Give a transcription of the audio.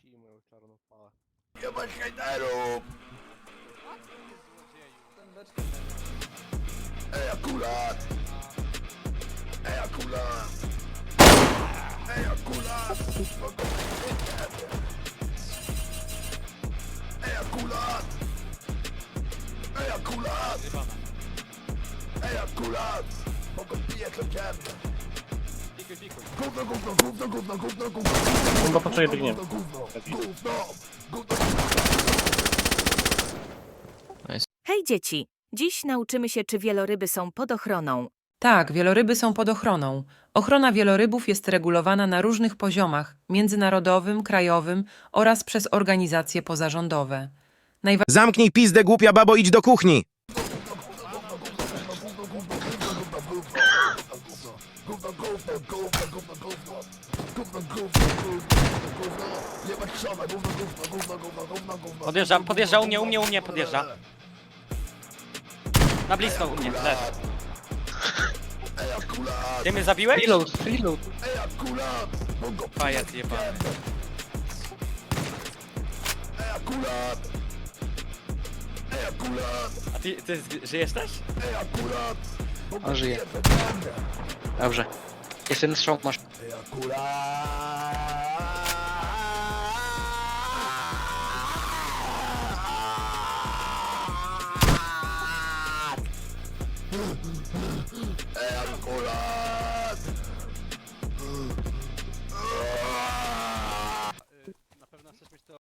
Shima, claro, não fala. Eu vou chegar É a cura! É a cura! É a cura! Piję klekiem! Gówno, gówno, gówno, gówno, gówno, gówno, poczekaj, biegniemy. gówno, gówno, gówno, gówno, Hej dzieci! Dziś nauczymy się, czy wieloryby są pod ochroną. Tak, wieloryby są pod ochroną. Ochrona wielorybów jest regulowana na różnych poziomach międzynarodowym, krajowym oraz przez organizacje pozarządowe. Zamknij pizdę, głupia babo, idź do kuchni! Podjeżdża, podjeżdża u mnie, u mnie, u mnie podjeżdża. Na blisko u mnie, leży. Ty mnie zabiłeś? Reload, reload. Pajac jebany. A ty, ty żyjesz też? On żyje. Dobrze. Jeszcze jeden strzał masz.